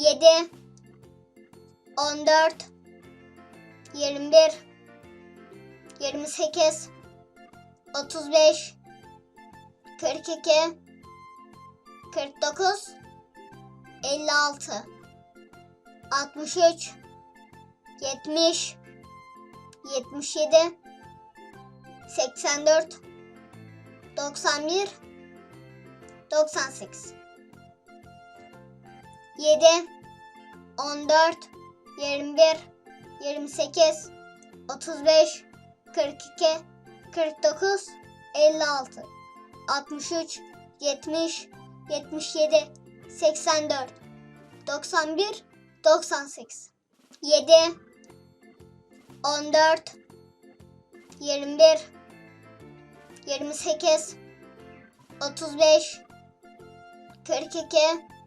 7 14 21 28 35 42 49 56 63 70 77 84 91 98 7 14 21 28 35 42 49 56 63 70 77 84 91 98 7 14 21 28 35 42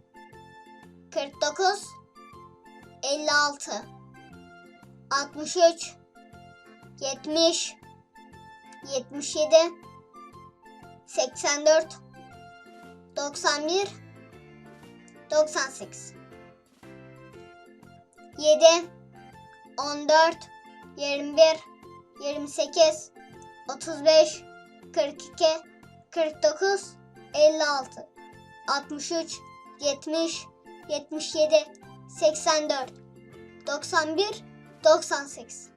49 56 63 70 77 84 91 98 7 14 21 28 35 42 49 56 63 70 77 84 91 98